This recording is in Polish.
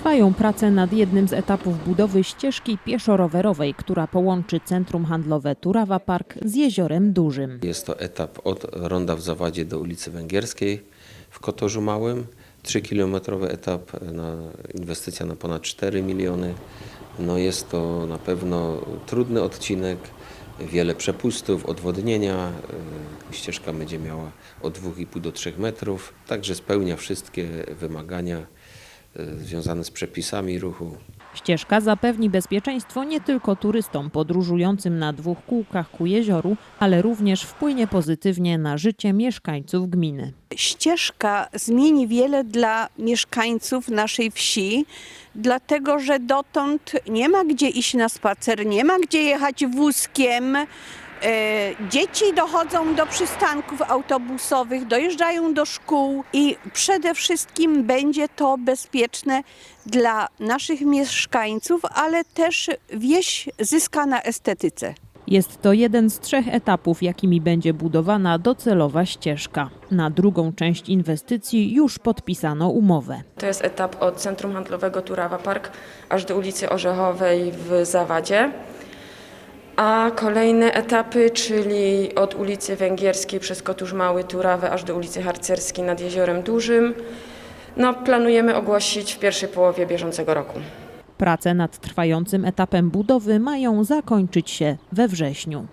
Trwają prace nad jednym z etapów budowy ścieżki pieszo-rowerowej, która połączy centrum handlowe Turawa Park z Jeziorem Dużym. Jest to etap od ronda w Zawadzie do ulicy Węgierskiej w Kotorzu Małym. 3-kilometrowy etap, na, inwestycja na ponad 4 miliony. No jest to na pewno trudny odcinek, wiele przepustów, odwodnienia. Y, Ścieżka będzie miała od 2,5 do 3 metrów, także spełnia wszystkie wymagania związane z przepisami ruchu. Ścieżka zapewni bezpieczeństwo nie tylko turystom podróżującym na dwóch kółkach ku jezioru, ale również wpłynie pozytywnie na życie mieszkańców gminy. ścieżka zmieni wiele dla mieszkańców naszej wsi, dlatego że dotąd nie ma gdzie iść na spacer, nie ma gdzie jechać wózkiem. E, Dzieci dochodzą do przystanków autobusowych, dojeżdżają do szkół i przede wszystkim będzie to bezpieczne dla naszych mieszkańców, ale też wieś zyska na estetyce. Jest to jeden z trzech etapów, jakimi będzie budowana docelowa ścieżka. Na drugą część inwestycji już podpisano umowę. To jest etap od centrum handlowego Turawa Park aż do ulicy Orzechowej w Zawadzie. A kolejne etapy, czyli od ulicy Węgierskiej przez Koturz Mały Turawę aż do ulicy Harcerskiej nad Jeziorem Dużym, no, planujemy ogłosić w pierwszej połowie bieżącego roku. Prace nad trwającym etapem budowy mają zakończyć się we wrześniu.